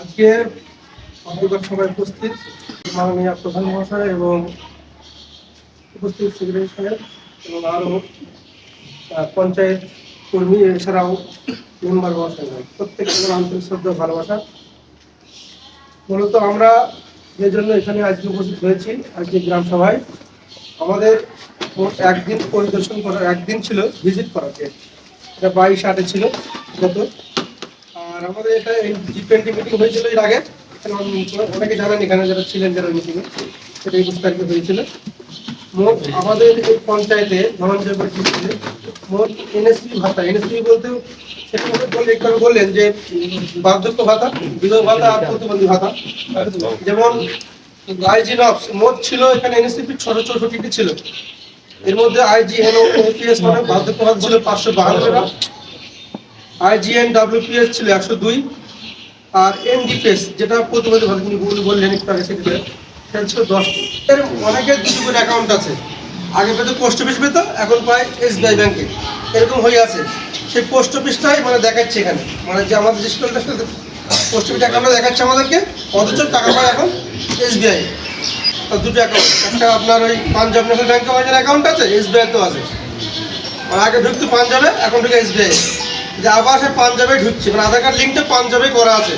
আজকে অন্তর্গত সভায় উপস্থিত মাননীয় প্রধান মহাশয় এবং উপস্থিত সেক্রেটারি সাহেব এবং আরও পঞ্চায়েত কর্মী, এছাড়াও মেম্বার মহাশয় প্রত্যেকের আমার আন্তরিক শ্রদ্ধা ভালোবাসা। মূলত আমরা যে জন্য এখানে আজকে উপস্থিত হয়েছি, আজকে গ্রাম সভায়, আমাদের একদিন পরিদর্শন করার, একদিন ছিল ভিজিট করাতে এটা বাইশ আটে ছিল, গত আমাদের এটা এই জি টোয়েন্টি মিটিং হয়েছিল এর আগে। অনেকে জানেন এখানে যারা ছিলেন যারা মিটিংয়ে সেটা একুশ তারিখে হয়েছিল। মোট আমাদের এই পঞ্চায়েতে ধনঞ্জয় ডিস্ট্রিক্টে মোট এনএসপি ভাতা এনএসপি বলতে সেটা বললেন যে বার্ধক্য ভাতা, বিধবা ভাতা আর প্রতিবন্ধী ভাতা। যেমন আইজি নক্স মোট ছিল এখানে এনএসপি ছোট চৌষট্টিটি ছিল। এর মধ্যে আইজি এন ওপিএস মানে বার্ধক্য ভাতা ছিল পাঁচশো বাহান্নটা আইজিএন ডাব্লিউপিএস ছিল একশো দুই আর এনডিপিএস যেটা প্রতিবন্ধী ভাতা তিনি বল- বললেন একটু আগে সেটা সেটা ছিল দশটি। এর অনেকের দুটো করে অ্যাকাউন্ট আছে। আগে পেতো পোস্ট অফিস পেতো, এখন পায় এসবিআই ব্যাংকে এরকম হয়ে আছে। সেই পোস্ট অফিসটাই মানে দেখাচ্ছে এখানে। মানে যে আমাদের যে স্কুলটা পোস্ট অফিস অ্যাকাউন্টটা দেখাচ্ছে আমাদেরকে, অথচ টাকা পায় এখন এসবিআই তার দুটো অ্যাকাউন্ট একটা আপনার ওই পাঞ্জাব ন্যাশনাল ব্যাংকে আমাদের অ্যাকাউন্ট আছে এসবিআই তো আছে। আর আগে ঢুকতো পাঞ্জাবে, এখন ঢুকে এসবিআই যে আবার সে পাঞ্জাবে ঢুকছে। মানে আধার কার্ড লিঙ্কটা পাঞ্জাবে করা আছে।